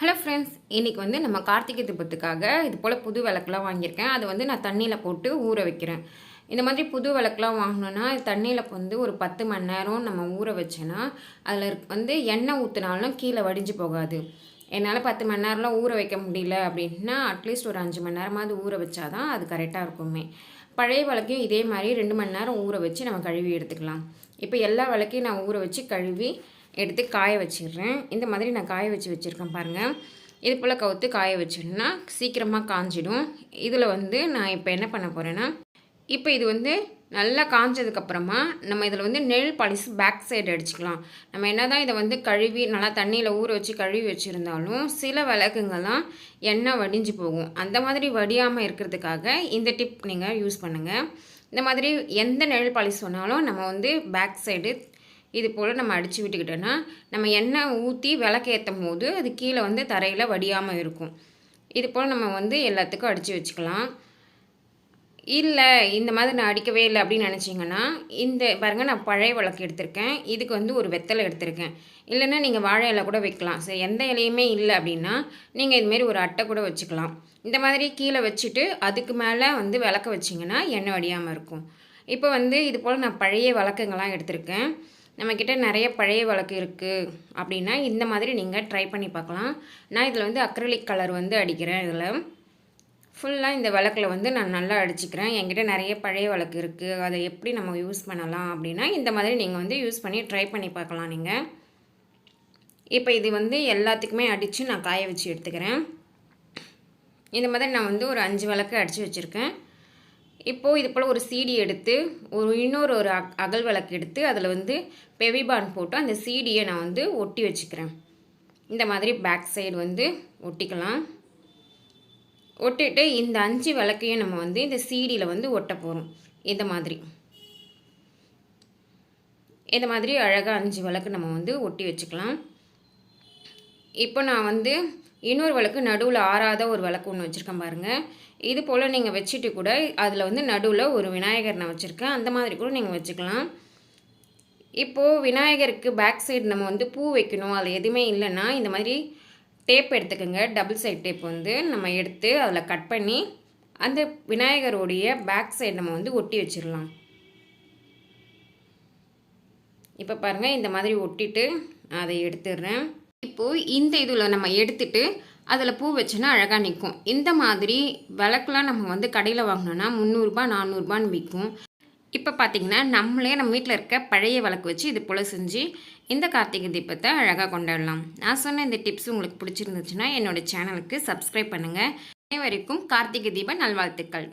Hello friends இன்றைக்கி வந்து நம்ம கார்த்திகை தீபத்துக்காக இது போல் புது விளக்குலாம் வாங்கியிருக்கேன். அதை வந்து நான் தண்ணியில் போட்டு ஊற வைக்கிறேன். இந்த மாதிரி புது விளக்குலாம் வாங்கினோன்னா தண்ணியில் வந்து ஒரு பத்து மணி நேரம் நம்ம ஊற வச்சோன்னா அதில் வந்து எண்ணெய் ஊற்றினாலும் கீழே வடிஞ்சு போகாது. என்னால் பத்து மணி நேரம்லாம் ஊற வைக்க முடியல அப்படின்னா அட்லீஸ்ட் ஒரு அஞ்சு மணி நேரமாவது ஊற வச்சாதான் அது கரெக்டாக இருக்குமே. பழைய விளக்கையும் இதே மாதிரி ரெண்டு மணி நேரம் ஊற வச்சு நம்ம கழுவி எடுத்துக்கலாம். இப்போ எல்லா விளக்கையும் நான் ஊற வச்சு கழுவி எடுத்து காய வச்சிடுறேன். இந்த மாதிரி நான் காய வச்சு வச்சுருக்கேன் பாருங்கள் இது போல் கவுத்து காய வச்சிடணும்னா சீக்கிரமாக காஞ்சிடும். இதில் வந்து நான் இப்போ என்ன பண்ண போகிறேன்னா இப்போ இது வந்து நல்லா காஞ்சதுக்கப்புறமா நம்ம இதில் வந்து நெல் பழிசு பேக் சைடு அடிச்சுக்கலாம். நம்ம என்ன தான் இதை வந்து கழுவி நல்லா தண்ணியில் ஊற வச்சு கழுவி வச்சுருந்தாலும் சில விளக்குங்கள்லாம் எண்ணெய் வடிஞ்சு போகும். அந்த மாதிரி வடியாமல் இருக்கிறதுக்காக இந்த டிப் நீங்கள் யூஸ் பண்ணுங்கள் இந்த மாதிரி எந்த நெல் பாலிஷ் சொன்னாலும் நம்ம வந்து பேக் சைடு இது போல் நம்ம அடித்து விட்டுக்கிட்டோன்னா நம்ம எண்ணெய் ஊற்றி விளக்கேற்றும் போது அது கீழே வந்து தரையில் வடியாமல் இருக்கும். இது போல் நம்ம வந்து எல்லாத்துக்கும் அடித்து வச்சுக்கலாம். இல்லை இந்த மாதிரி நான் அடிக்கவே இல்லை அப்படின்னு நினச்சிங்கன்னா இந்த பாருங்கள் நான் பழைய விளக்கு எடுத்திருக்கேன். இதுக்கு வந்து ஒரு வெத்தலை எடுத்திருக்கேன். இல்லைன்னா நீங்கள் வாழை இலை கூட வைக்கலாம். சரி எந்த இலையுமே இல்லை அப்படின்னா நீங்கள் இதுமாரி ஒரு அட்டை கூட வச்சுக்கலாம். இந்த மாதிரி கீழே வச்சுட்டு அதுக்கு மேலே வந்து விளக்க வச்சிங்கன்னா எண்ணெய் வடியாமல் இருக்கும். இப்போ வந்து இது போல் நான் பழைய விளக்குங்கள்லாம் எடுத்திருக்கேன். நம்மக்கிட்ட நிறைய பழைய வழக்கு இருக்குது அப்படின்னா இந்த மாதிரி நீங்கள் ட்ரை பண்ணி பார்க்கலாம். நான் இதில் வந்து அக்ரலிக் கலர் வந்து அடிக்கிறேன் இதில். ஃபுல்லாக இந்த விளக்கில் வந்து நான் நல்லா அடிச்சுக்கிறேன். என்கிட்ட நிறைய பழைய வழக்கு இருக்குது அதை எப்படி நம்ம யூஸ் பண்ணலாம் அப்படின்னா இந்த மாதிரி நீங்கள் வந்து யூஸ் பண்ணி ட்ரை பண்ணி பார்க்கலாம் நீங்கள் இப்போ இது வந்து எல்லாத்துக்குமே அடித்து நான் காய வச்சு எடுத்துக்கிறேன். இந்த மாதிரி நான் வந்து ஒரு அஞ்சு விளக்கு அடித்து வச்சுருக்கேன். இப்போது இது போல் ஒரு சீடி எடுத்து ஒரு இன்னொரு ஒரு அகல் விளக்கு எடுத்து அதில் வந்து பெவிபான் போட்டு அந்த சீடியை நான் வந்து ஒட்டி வச்சுக்கிறேன். இந்த மாதிரி பேக் சைடு வந்து ஒட்டிக்கலாம். ஒட்டிட்டு இந்த அஞ்சு விளக்கையும் நம்ம வந்து இந்த சீடியில் வந்து ஒட்ட போகிறோம் இந்த மாதிரி. இந்த மாதிரி அழகாக அஞ்சு விளக்கு நம்ம வந்து ஒட்டி வச்சுக்கலாம். இப்போ நான் வந்து இன்னொரு வழக்கு நடுவில் ஆறாத ஒரு விளக்கு ஒன்று வச்சுருக்கேன் பாருங்கள் இது போல் நீங்கள் வச்சுட்டு கூட அதில் வந்து நடுவில் ஒரு விநாயகர் நான் வச்சுருக்கேன். அந்த மாதிரி கூட நீங்கள் வச்சுக்கலாம். இப்போது விநாயகருக்கு பேக் சைடு நம்ம வந்து பூ வைக்கணும். அதில் எதுவுமே இல்லைன்னா இந்த மாதிரி டேப் எடுத்துக்கோங்க. டபுள் சைட் டேப் வந்து நம்ம எடுத்து அதில் கட் பண்ணி அந்த விநாயகருடைய பேக் சைடு நம்ம வந்து ஒட்டி வச்சிடலாம். இப்போ பாருங்கள் இந்த மாதிரி ஒட்டிட்டு அதை எடுத்துடுறேன். இப்போது இந்த இதில் நம்ம எடுத்துட்டு அதில் பூ வச்சோன்னா அழகாக நிற்கும் இந்த மாதிரி விளக்குலாம் நம்ம வந்து கடையில் வாங்கினோன்னா முந்நூறுரூபா நானூறுபான்னு விற்கும் இப்போ பார்த்திங்கன்னா நம்மளே நம்ம வீட்டில் இருக்க பழைய விளக்கு வச்சு இது போல் செஞ்சு இந்த கார்த்திகை தீபத்தை அழகாக கொண்டாடலாம். நான் சொன்ன இந்த டிப்ஸ் உங்களுக்கு பிடிச்சிருந்துச்சுன்னா என்னோடய சேனலுக்கு சப்ஸ்கிரைப் பண்ணுங்கள் அனைவருக்கும் கார்த்திகை தீப நல்வாழ்த்துக்கள்.